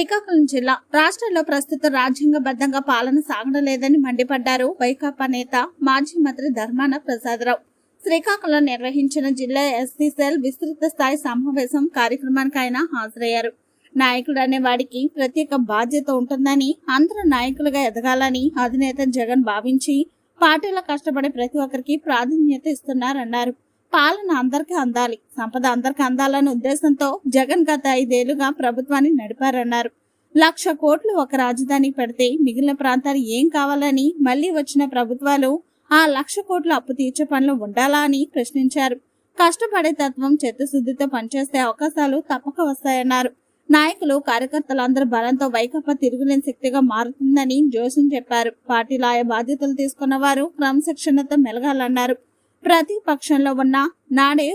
శ్రీకాకుళం జిల్లా రాష్ట్రంలో ప్రస్తుతం రాజ్యాంగబద్ధంగా పాలన సాగడం లేదని మండిపడ్డారు వైకాపా నేత మాజీ మంత్రి ధర్మాన ప్రసాదరావు. శ్రీకాకుళం నిర్వహించిన జిల్లా ఎస్సీ సెల్ విస్తృత స్థాయి సమావేశం కార్యక్రమానికి ఆయన హాజరయ్యారు. నాయకుడు అనే వాడికి ప్రత్యేక బాధ్యత ఉంటుందని అందరూ నాయకులుగా ఎదగాలని అధినేత జగన్ భావించి పార్టీలో కష్టపడే ప్రతి ఒక్కరికి ప్రాధాన్యత ఇస్తున్నారన్నారు. పాలన అందరికీ అందాలి. సంపద అందరికీ అందాలనే ఉద్దేశంతో జగన్ గత ఐదేళ్ళుగా ప్రభుత్వాన్ని నడిపారన్నారు. లక్ష కోట్లు ఒక రాజధాని పెడితే మిగిలిన ప్రాంతాలు ఏం కావాలని మళ్ళీ వచ్చిన ప్రభుత్వాలు ఆ లక్ష కోట్ల అప్పు తీర్చే పనులు ఉండాలా అని ప్రశ్నించారు. కష్టపడే తత్వం చిత్తశుద్ధితో పనిచేస్తే అవకాశాలు తప్పక వస్తాయన్నారు. నాయకులు కార్యకర్తలందరూ బలంతో వైకాపా తిరుగులేని శక్తిగా మారుతుందని జోషన్ చెప్పారు. పార్టీలో ఆయా బాధ్యతలు తీసుకున్న వారు క్రమశిక్షణతో మెలగాలన్నారు. ప్రతి పక్షంలో ఉన్న నాడే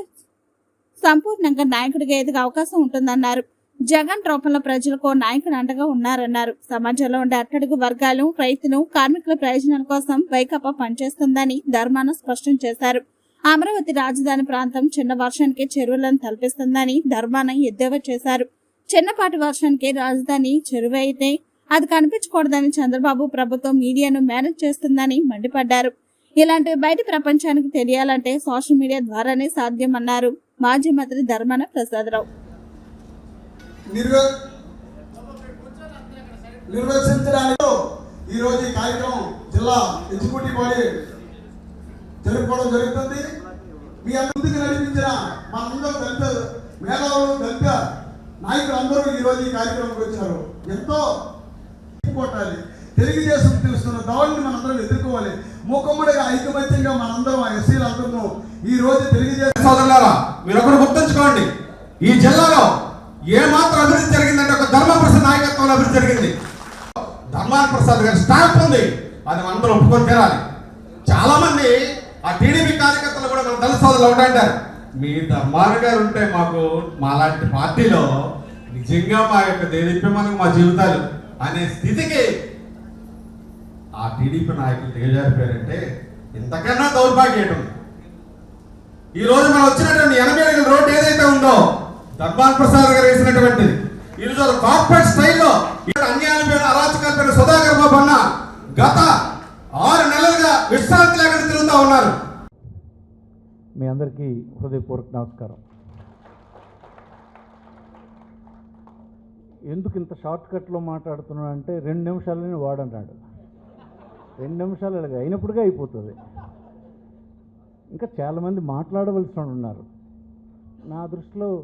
సంపూర్ణంగా నాయకుడిగా ఎదిగే అవకాశం ఉంటుందన్నారు. జగన్ రూపంలో ప్రజలకు నాయకుడు అండగా ఉన్నారన్నారు. సమాజంలో ఉండే అట్టడుగు వర్గాలు రైతులు కార్మికుల ప్రయోజనాల కోసం వైకాపా పనిచేస్తుందని ధర్మాన స్పష్టం చేశారు. అమరావతి రాజధాని ప్రాంతం చిన్న వర్షానికి చెరువులను తలపిస్తుందని ధర్మాన ఎద్దేవా చేశారు. చిన్నపాటి వర్షానికి రాజధాని చెరువు అయితే అది కనిపించకూడదని చంద్రబాబు ప్రభుత్వం మీడియాను మేనేజ్ చేస్తుందని మండిపడ్డారు. ఇలాంటివి బయట ప్రపంచానికి తెలియాలంటే సోషల్ మీడియా ద్వారానే సాధ్యమన్నారు మాజీ మంత్రి ధర్మాన ప్రసాదరావు. నిర్వచించడానికి ఈ రోజు ఈ కార్యక్రమం జిల్లా ఎగ్జిక్యూటివ్ బాడీ జరుపుకోవడం జరుగుతుంది. మీ నడిపించిన మనందరూ దళిత మేధావులు దళిత నాయకులు అందరూ ఈ రోజు ఈ కార్యక్రమంకి వచ్చారు. ఎంతో కొట్టాలి. తెలుగుదేశం తెలుస్తున్న దాడిని మనందరం ఎదుర్కోవాలి. మూకమ్మడిగా ఐకమత్యంగా మనందరం ఆ ఎస్సీలు అందరూ ఈ రోజు తెలుగుదేశం సోదరులారా మీరు ఒకరు గుర్తుంచుకోండి. ఈ జిల్లాలో ఏ మాత్రం అభివృద్ధి జరిగిందంటే ఒక ధర్మప్రసాద్ నాయకత్వంలో అభివృద్ధి జరిగింది. ధర్మాన ప్రసాద్ గారి స్టాంప్ ఉంది. అది మనందరం ఒప్పుకొని తినాలి. చాలా మంది ఆ టీడీపీ కార్యకర్తలు కూడా మన దళిత సోదరులు ఉంటాయంటారు మీ ధర్మాన గారు ఉంటే మాకు మాలాంటి పార్టీలో నిజంగా మా యొక్క దేదీప్యమానికి మా జీవితాలు అనే స్థితికి ఆ టీడీపీ నాయకులు దిగజారిపోయారంటే ఇంతకన్నా దౌర్భాగ్యం ఉంది ఈ రోజు మనం వచ్చినటువంటి ఎనభై అడుగుల రోడ్డు ఏదైతే ఉందో ధర్మాన్ ప్రసాద్ గారు వేసినటువంటిది. ఈరోజు కార్పొరేట్ స్టైల్లో అన్యాయమైన అన్యాయాల మీద సుధాకర్ బాబు అన్న గత ఆరు నెలలుగా విశ్రాంతి లేకుండా తిరుగుతూ ఉన్నారు. మీ అందరికీ హృదయపూర్వక నమస్కారం. ఎందుకు ఇంత షార్ట్ కట్లో మాట్లాడుతున్నాడు అంటే రెండు నిమిషాలని వాడన్నాడు. రెండు నిమిషాలు ఇలాగ అయినప్పుడుగా అయిపోతుంది. ఇంకా చాలామంది మాట్లాడవలసిన ఉన్నారు. నా దృష్టిలో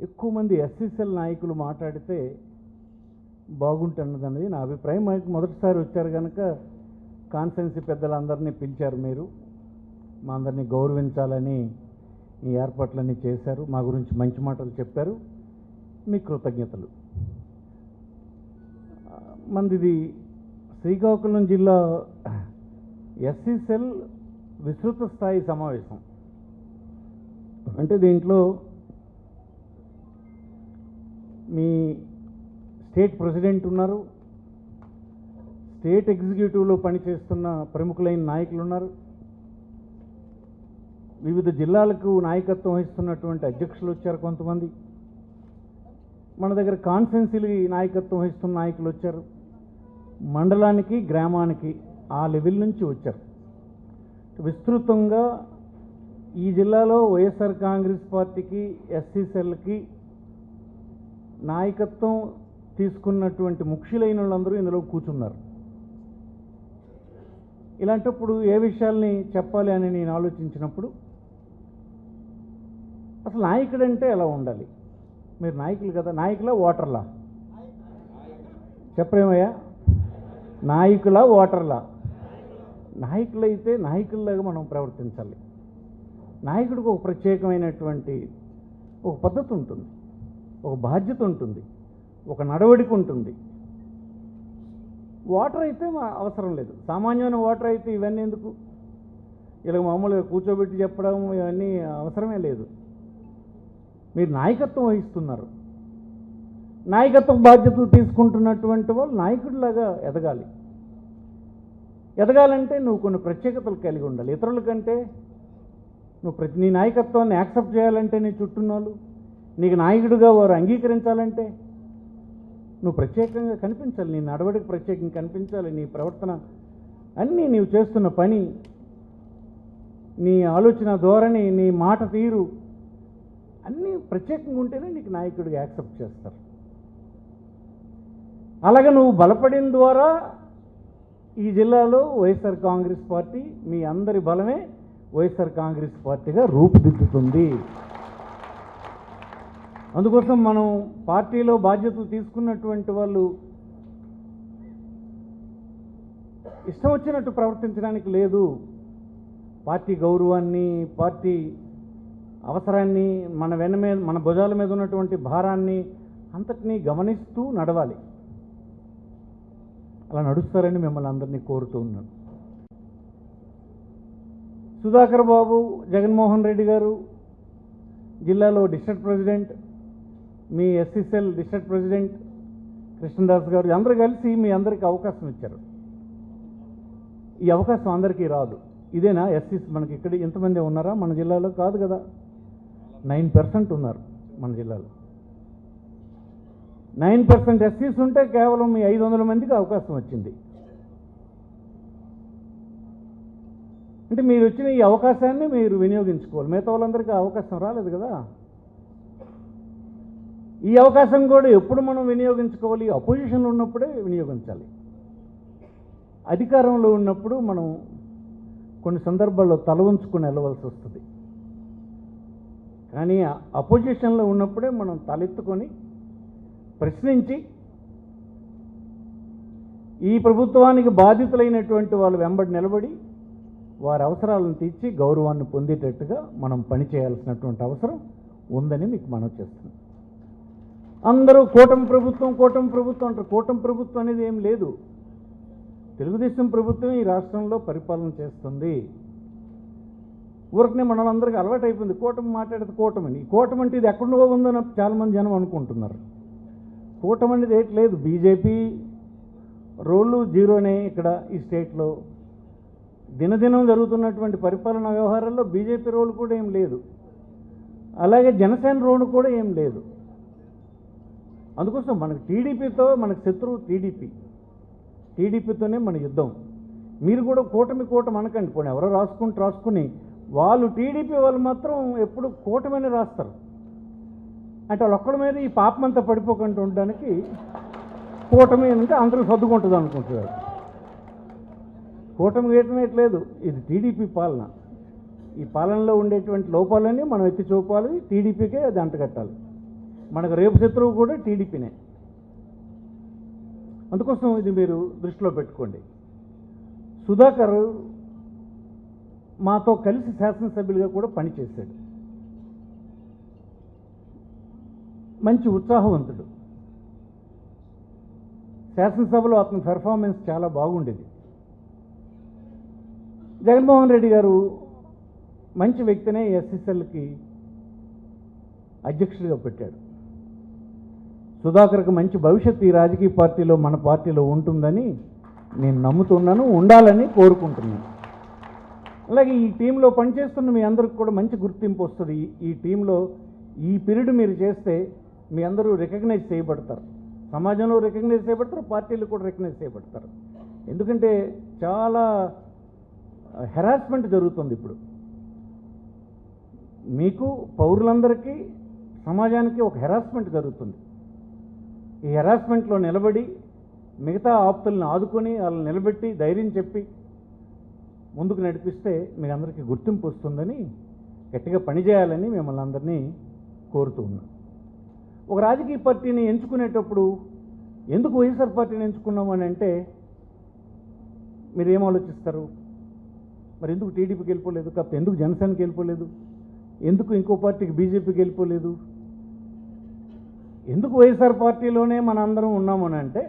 ఎక్కువ మంది ఎస్సీసీఎల్ నాయకులు మాట్లాడితే బాగుంటున్నది అనేది నా అభిప్రాయం. మనకి మొదటిసారి వచ్చారు కనుక కాన్ఫరెన్సీ పెద్దలందరినీ పిలిచారు మీరు. మా అందరినీ గౌరవించాలని ఈ ఏర్పాట్లన్నీ చేశారు. మా గురించి మంచి మాటలు చెప్పారు. మీ కృతజ్ఞతలు. మందిది శ్రీకాకుళం జిల్లా ఎస్సీ సెల్ విస్తృత స్థాయి సమావేశం. అంటే దీంట్లో మీ స్టేట్ ప్రెసిడెంట్ ఉన్నారు స్టేట్ ఎగ్జిక్యూటివ్లో పనిచేస్తున్న ప్రముఖులైన నాయకులు ఉన్నారు వివిధ జిల్లాలకు నాయకత్వం వహిస్తున్నటువంటి అధ్యక్షులు వచ్చారు కొంతమంది మన దగ్గర కాన్ఫరెన్సీలకి నాయకత్వం వహిస్తున్న నాయకులు వచ్చారు. మండలానికి గ్రామానికి ఆ లెవెల్ నుంచి వచ్చారు. విస్తృతంగా ఈ జిల్లాలో వైఎస్ఆర్ కాంగ్రెస్ పార్టీకి ఎస్సీ సెల్కి నాయకత్వం తీసుకున్నటువంటి ముఖ్యులైన వాళ్ళందరూ ఇందులో కూర్చున్నారు. ఇలాంటప్పుడు ఏ విషయాల్ని చెప్పాలి అని నేను ఆలోచించినప్పుడు అసలు నాయకుడు అంటే ఎలా ఉండాలి? మీరు నాయకులు కదా నాయకులా ఓటర్లా? చెప్పరేమయ్యా? నాయకులా ఓటర్లా? నాయకులైతే నాయకుల్లాగా మనం ప్రవర్తించాలి. నాయకుడికి ఒక ప్రత్యేకమైనటువంటి ఒక పద్ధతి ఉంటుంది. ఒక బాధ్యత ఉంటుంది. ఒక నడవడిక ఉంటుంది. వాటర్ అయితే మా- అవసరం లేదు. సామాన్యమైన వాటర్ అయితే ఇవన్నీ ఎందుకు? ఇలా మామూలుగా కూర్చోబెట్టి చెప్పడం ఇవన్నీ అవసరమే లేదు. మీరు నాయకత్వం వహిస్తున్నారు. నాయకత్వ బాధ్యతలు తీసుకుంటున్నటువంటి వాళ్ళు నాయకుడిలాగా ఎదగాలి. ఎదగాలంటే నువ్వు కొన్ని ప్రత్యేకతలు కలిగి ఉండాలి. ఇతరుల కంటే నువ్వు ప్రతి నీ నాయకత్వాన్ని యాక్సెప్ట్ చేయాలంటే నీ చుట్టూ నీకు నాయకుడిగా వారు అంగీకరించాలంటే నువ్వు ప్రత్యేకంగా కనిపించాలి. నీ నడవడికి ప్రత్యేకంగా కనిపించాలి. నీ ప్రవర్తన అన్నీ నీవు చేస్తున్న పని నీ ఆలోచన ధోరణి నీ మాట తీరు అన్నీ ప్రత్యేకంగా ఉంటేనే నీకు నాయకుడిగా యాక్సెప్ట్ చేస్తారు. అలాగే నువ్వు బలపడిన ద్వారా ఈ జిల్లాలో వైఎస్ఆర్ కాంగ్రెస్ పార్టీ మీ అందరి బలమే వైఎస్ఆర్ కాంగ్రెస్ పార్టీగా రూపుదిద్దుతుంది. అందుకోసం మనం పార్టీలో బాధ్యతలు తీసుకున్నటువంటి వాళ్ళు ఇష్టం వచ్చినట్టు ప్రవర్తించడానికి లేదు. పార్టీ గౌరవాన్ని పార్టీ అవసరాన్ని మన వెన్న మీద మన భుజాల మీద ఉన్నటువంటి భారాన్ని అంతటినీ గమనిస్తూ నడవాలి. అలా నడుస్తారని మిమ్మల్ని అందరినీ కోరుతూ ఉన్నాను. సుధాకర్ బాబు జగన్మోహన్ రెడ్డి గారు జిల్లాలో డిస్ట్రిక్ట్ ప్రెసిడెంట్ మీ SSL district president Krishnadas garu అందరూ కలిసి మీ అందరికీ అవకాశం ఇచ్చారు. ఈ అవకాశం అందరికీ రాదు. ఇదేనా? ఎస్సీస్ మనకి ఇక్కడ ఎంతమంది ఉన్నారా? మన జిల్లాలో కాదు కదా. నైన్ పర్సెంట్ ఉన్నారు మన జిల్లాలో. నైన్ పర్సెంట్ ఎస్సీస్ ఉంటే కేవలం మీ ఐదు వందల మందికి అవకాశం వచ్చింది. అంటే మీరు వచ్చిన ఈ అవకాశాన్ని మీరు వినియోగించుకోవాలి. మిగతా వాళ్ళందరికీ అవకాశం రాలేదు కదా. ఈ అవకాశం కూడా ఎప్పుడు మనం వినియోగించుకోవాలి? అపోజిషన్లో ఉన్నప్పుడే వినియోగించాలి. అధికారంలో ఉన్నప్పుడు మనం కొన్ని సందర్భాల్లో తల ఉంచుకుని వెళ్ళవలసి వస్తుంది. కానీ అపోజిషన్లో ఉన్నప్పుడే మనం తలెత్తుకొని ప్రశ్నించి ఈ ప్రభుత్వానికి బాధితులైనటువంటి వాళ్ళు వెంబడి నిలబడి వారి అవసరాలను తీర్చి గౌరవాన్ని పొందేటట్టుగా మనం పనిచేయాల్సినటువంటి అవసరం ఉందని మీకు మనం చేస్తున్నాం. అందరూ కూటమి ప్రభుత్వం కూటమి ప్రభుత్వం అంటారు. కూటమి ప్రభుత్వం అనేది ఏం లేదు. తెలుగుదేశం ప్రభుత్వం ఈ రాష్ట్రంలో పరిపాలన చేస్తుంది. ఊరికనే మనలందరికీ అలవాటు అయిపోయింది కూటమి మాట్లాడితే కూటమని. ఈ కూటమి అంటే ఇది ఎక్కడో ఉందని చాలామంది జనం అనుకుంటున్నారు. కూటమి అనేది ఏట్ లేదు. బీజేపీ రోళ్ళు జీరోనే ఇక్కడ ఈ స్టేట్లో. దినదినం జరుగుతున్నటువంటి పరిపాలనా వ్యవహారాల్లో బీజేపీ రోల్ కూడా ఏం లేదు. అలాగే జనసేన రోల్ కూడా ఏం లేదు. అందుకోసం మనకు టీడీపీతో మనకు శత్రువు టీడీపీ. టీడీపీతోనే మన యుద్ధం. మీరు కూడా కూటమి కూటమి అనకండి. పోనీ ఎవరో రాసుకుంటూ రాసుకుని వాళ్ళు టీడీపీ వాళ్ళు మాత్రం ఎప్పుడు కూటమని రాస్తారు. అంటే వాళ్ళు ఒక్కడి మీద ఈ పాపం అంతా పడిపోకుండా ఉండడానికి కూటమి అంటే అందరూ సర్దుకుంటుంది అనుకుంటున్నారు. కూటమి గీయటమేట్లేదు ఇది టీడీపీ పాలన. ఈ పాలనలో ఉండేటువంటి లోపాలన్నీ మనం ఎత్తి చూపాలి టీడీపీకే అది అంటగట్టాలి. మనకు రేపు శత్రువు కూడా టీడీపీనే. అందుకోసం ఇది మీరు దృష్టిలో పెట్టుకోండి. సుధాకర్ మాతో కలిసి శాసనసభ్యులుగా కూడా పనిచేశాడు. మంచి ఉత్సాహవంతుడు. శాసనసభలో అతని పెర్ఫార్మెన్స్ చాలా బాగుండేది. జగన్మోహన్ రెడ్డి గారు మంచి వ్యక్తినే ఎస్ఎస్ఎల్కి అధ్యక్షుడిగా పెట్టాడు. సుధాకర్కి మంచి భవిష్యత్తు ఈ రాజకీయ పార్టీలో మన పార్టీలో ఉంటుందని నేను నమ్ముతున్నాను ఉండాలని కోరుకుంటున్నాను. అలాగే ఈ టీంలో పనిచేస్తున్న మీ అందరికి కూడా మంచి గుర్తింపు వస్తుంది. ఈ- ఈ టీంలో ఈ పీరియడ్ మీరు చేస్తే మీ అందరూ రికగ్నైజ్ చేయబడతారు. సమాజంలో రికగ్నైజ్ చేయబడతారు పార్టీలు కూడా రికగ్నైజ్ చేయబడతారు. ఎందుకంటే చాలా హెరాస్మెంట్ జరుగుతుంది ఇప్పుడు. మీకు పౌరులందరికీ సమాజానికి ఒక హెరాస్మెంట్ జరుగుతుంది. ఈ హెరాస్మెంట్లో నిలబడి మిగతా ఆప్తుల్ని ఆదుకొని వాళ్ళని నిలబెట్టి ధైర్యం చెప్పి ముందుకు నడిపిస్తే మీ అందరికీ గుర్తింపు వస్తుందని గట్టిగా పనిచేయాలని మిమ్మల్ని అందరినీ కోరుతూ ఉన్నాను. ఒక రాజకీయ పార్టీని ఎంచుకునేటప్పుడు ఎందుకు వైఎస్ఆర్ పార్టీని ఎంచుకున్నామని అంటే మీరు ఏం ఆలోచిస్తారు? మరి ఎందుకు టీడీపీకి వెళ్ళిపోలేదు? కాకపోతే ఎందుకు జనసేనకి వెళ్ళిపోలేదు? ఎందుకు ఇంకో పార్టీకి బీజేపీకి వెళ్ళిపోలేదు? ఎందుకు వైఎస్ఆర్ పార్టీలోనే మన అందరం ఉన్నామని అంటే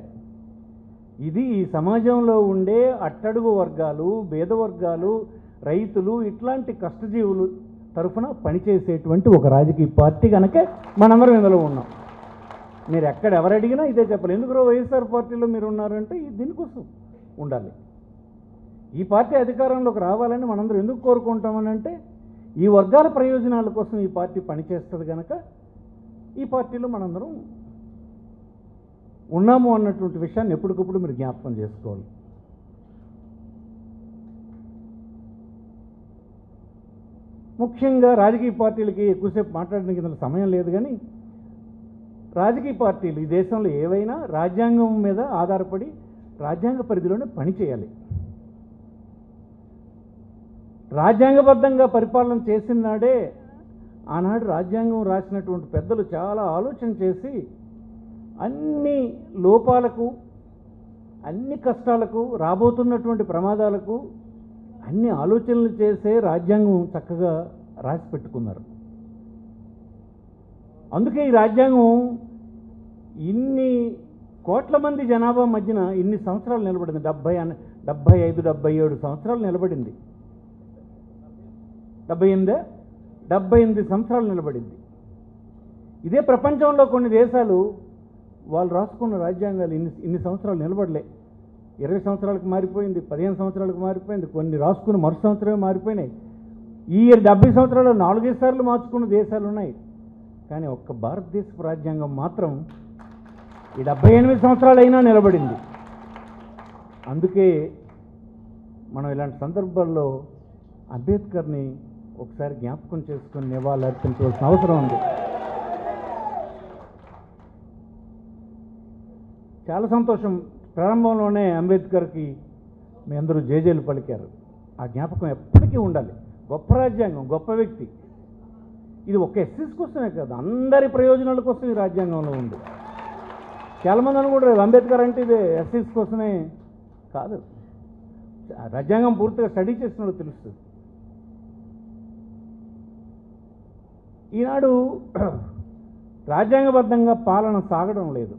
ఇది ఈ సమాజంలో ఉండే అట్టడుగు వర్గాలు పేద వర్గాలు రైతులు ఇట్లాంటి కష్టజీవులు తరఫున పనిచేసేటువంటి ఒక రాజకీయ పార్టీ కనుక మనందరం ఇందులో ఉన్నాం. మీరు ఎక్కడ ఎవరు అడిగినా ఇదే చెప్పాలి. ఎందుకు వైఎస్ఆర్ పార్టీలో మీరు ఉన్నారంటే దీనికోసం ఉండాలి. ఈ పార్టీ అధికారంలోకి రావాలని మనందరం ఎందుకు కోరుకుంటామని అంటే ఈ వర్గాల ప్రయోజనాల కోసం ఈ పార్టీ పనిచేస్తుంది కనుక ఈ పార్టీలో మనందరం ఉన్నాము అన్నటువంటి విషయాన్ని ఎప్పటికప్పుడు మీరు జ్ఞాపకం చేసుకోవాలి. ముఖ్యంగా రాజకీయ పార్టీలకి ఎక్కువసేపు మాట్లాడడానికి ఇందులో సమయం లేదు కానీ రాజకీయ పార్టీలు ఈ దేశంలో ఏవైనా రాజ్యాంగం మీద ఆధారపడి రాజ్యాంగ పరిధిలోనే పనిచేయాలి రాజ్యాంగబద్ధంగా పరిపాలన చేసిన నాడే ఆనాడు రాజ్యాంగం రాసినటువంటి పెద్దలు చాలా ఆలోచన చేసి అన్ని లోపాలకు అన్ని కష్టాలకు రాబోతున్నటువంటి ప్రమాదాలకు అన్ని ఆలోచనలు చేసే రాజ్యాంగం చక్కగా రాసి పెట్టుకున్నారు. అందుకే ఈ రాజ్యాంగం ఇన్ని కోట్ల మంది జనాభా మధ్యన ఇన్ని సంవత్సరాలు నిలబడింది. డెబ్బై డెబ్బై ఐదు డెబ్బై ఏడు సంవత్సరాలు నిలబడింది. డెబ్బై ఎనిమిదే? డెబ్బై ఎనిమిది సంవత్సరాలు నిలబడింది. ఇదే ప్రపంచంలో కొన్ని దేశాలు వాళ్ళు రాసుకున్న రాజ్యాంగాలు ఇన్ని ఇన్ని సంవత్సరాలు నిలబడలే. ఇరవై సంవత్సరాలకు మారిపోయింది పదిహేను సంవత్సరాలకు మారిపోయింది కొన్ని రాసుకుని మరు సంవత్సరమే మారిపోయినాయి. ఈ డెబ్బై సంవత్సరాలు నాలుగైదు సార్లు మార్చుకున్న దేశాలు ఉన్నాయి. కానీ ఒక్క భారతదేశపు రాజ్యాంగం మాత్రం ఈ డెబ్బై ఎనిమిది సంవత్సరాలైనా నిలబడింది. అందుకే మనం ఇలాంటి సందర్భాల్లో అంబేద్కర్ని ఒకసారి జ్ఞాపకం చేసుకుని నివాళులు అర్పించవలసిన అవసరం ఉంది. చాలా సంతోషం. ప్రారంభంలోనే అంబేద్కర్కి మీ అందరూ జేజేలు పలికారు. ఆ జ్ఞాపకం ఎప్పటికీ ఉండాలి. గొప్ప రాజ్యాంగం గొప్ప వ్యక్తి. ఇది ఒక ఎస్సీస్ కోసమే కాదు అందరి ప్రయోజనాల కోసం ఈ రాజ్యాంగంలో ఉంది. చాలామంది అనుకుంటారు అంబేద్కర్ అంటే ఇది ఎస్సీస్ కోసమే కాదు. రాజ్యాంగం పూర్తిగా స్టడీ చేసినప్పుడు తెలుస్తుంది. ఈనాడు రాజ్యాంగబద్ధంగా పాలన సాగడం లేదు.